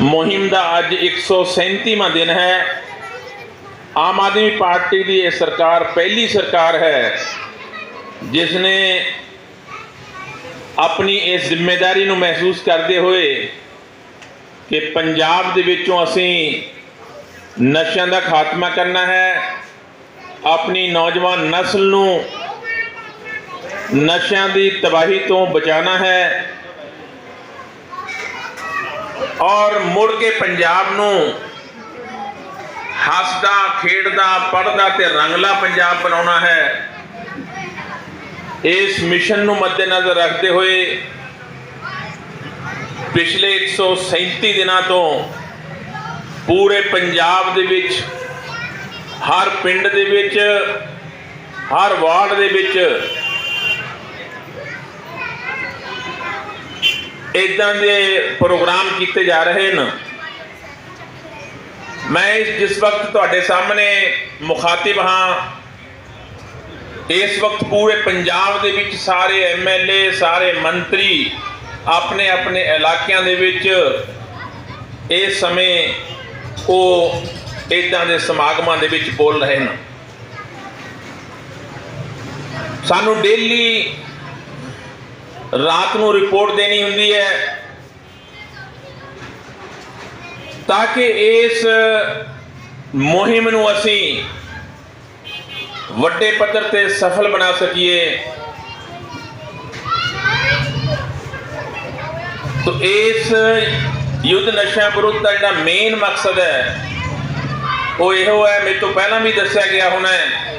ਮੁਹਿੰਮ ਦਾ ਅੱਜ 137ਵਾਂ ਦਿਨ ਹੈ। ਆਮ ਆਦਮੀ ਪਾਰਟੀ ਦੀ ਇਹ ਸਰਕਾਰ ਪਹਿਲੀ ਸਰਕਾਰ ਹੈ ਜਿਸ ਨੇ ਆਪਣੀ ਇਸ ਜ਼ਿੰਮੇਵਾਰੀ ਨੂੰ ਮਹਿਸੂਸ ਕਰਦੇ ਹੋਏ ਕਿ ਪੰਜਾਬ ਦੇ ਵਿੱਚੋਂ ਅਸੀਂ ਨਸ਼ਿਆਂ ਦਾ ਖਾਤਮਾ ਕਰਨਾ ਹੈ, ਆਪਣੀ ਨੌਜਵਾਨ ਨਸਲ ਨੂੰ ਨਸ਼ਿਆਂ ਦੀ ਤਬਾਹੀ ਤੋਂ ਬਚਾਉਣਾ ਹੈ ਔਰ ਮੁੜ ਕੇ ਪੰਜਾਬ ਨੂੰ ਹੱਸਦਾ, ਖੇਡਦਾ ਪੜਦਾ ਤੇ ਰੰਗਲਾ ਪੰਜਾਬ ਬਣਾਉਣਾ ਹੈ। ਇਸ ਮਿਸ਼ਨ ਨੂੰ ਮੱਦੇਨਜ਼ਰ ਰੱਖਦੇ ਹੋਏ ਪਿਛਲੇ 137 ਦਿਨਾਂ ਤੋਂ ਪੂਰੇ ਪੰਜਾਬ ਦੇ ਵਿੱਚ, ਹਰ ਪਿੰਡ ਦੇ ਵਿੱਚ, ਹਰ ਵਾਰਡ ਦੇ ਵਿੱਚ ਇਦਾਂ ਦੇ ਪ੍ਰੋਗਰਾਮ ਕੀਤੇ ਜਾ ਰਹੇ ਨੇ ਮੈਂ ਜਿਸ ਵਕਤ ਤੁਹਾਡੇ ਸਾਹਮਣੇ ਮੁਖਾਤਿਬ ਹਾਂ, ਇਸ ਵਕਤ ਪੂਰੇ ਪੰਜਾਬ ਦੇ ਵਿੱਚ ਸਾਰੇ ਐਮਐਲਏ ਸਾਰੇ ਮੰਤਰੀ ਆਪਣੇ ਆਪਣੇ ਇਲਾਕਿਆਂ ਦੇ ਵਿੱਚ ਇਸ ਸਮੇਂ ਉਹ ਇਦਾਂ ਦੇ ਸਮਾਗਮਾਂ ਦੇ ਵਿੱਚ ਬੋਲ ਰਹੇ ਨੇ ਸਾਨੂੰ ਡੇਲੀ ਰਾਤ ਨੂੰ ਰਿਪੋਰਟ ਦੇਣੀ ਹੁੰਦੀ ਹੈ ਤਾਂ ਕਿ ਇਸ ਮੁਹਿੰਮ ਨੂੰ ਅਸੀਂ ਵੱਡੇ ਪੱਧਰ ਤੇ ਸਫਲ ਬਣਾ ਸਕੀਏ। ਤੋ ਇਸ ਯੁੱਧ ਨਸ਼ਾ ਵਿਰੁੱਧ ਦਾ ਜਿਹੜਾ ਮੇਨ ਮਕਸਦ ਹੈ, ਉਹ ਇਹੋ ਹੈ, ਮੇਰੇ ਤੋਂ ਪਹਿਲਾਂ ਵੀ ਦੱਸਿਆ ਗਿਆ ਹੋਣਾ ਹੈ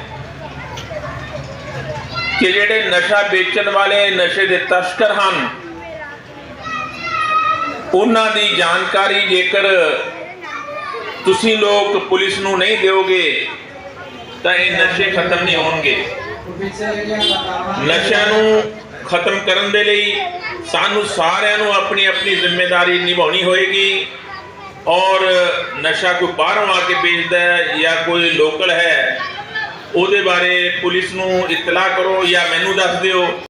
ਕਿ ਜਿਹੜੇ ਨਸ਼ਾ ਵੇਚਣ ਵਾਲੇ ਨਸ਼ੇ ਦੇ ਤਸਕਰ ਹਨ, ਉਹਨਾਂ ਦੀ ਜਾਣਕਾਰੀ ਜੇਕਰ ਤੁਸੀਂ ਲੋਕ ਪੁਲਿਸ ਨੂੰ ਨਹੀਂ ਦਿਓਗੇ, ਤਾਂ ਇਹ ਨਸ਼ੇ ਖਤਮ ਨਹੀਂ ਹੋਣਗੇ। ਨਸ਼ਿਆਂ ਨੂੰ ਖਤਮ ਕਰਨ ਦੇ ਲਈ ਸਾਨੂੰ ਸਾਰਿਆਂ ਨੂੰ ਆਪਣੀ ਆਪਣੀ ਜ਼ਿੰਮੇਵਾਰੀ ਨਿਭਾਉਣੀ ਹੋਏਗੀ ਔਰ ਨਸ਼ਾ ਕੋਈ ਬਾਹਰੋਂ ਆ ਕੇ ਵੇਚਦਾ ਹੈ ਜਾਂ ਕੋਈ ਲੋਕਲ ਹੈ ਉਹਦੇ ਬਾਰੇ ਪੁਲਿਸ ਨੂੰ ਇਤਲਾਹ ਕਰੋ ਜਾਂ ਮੈਨੂੰ ਦੱਸ ਦਿਓ।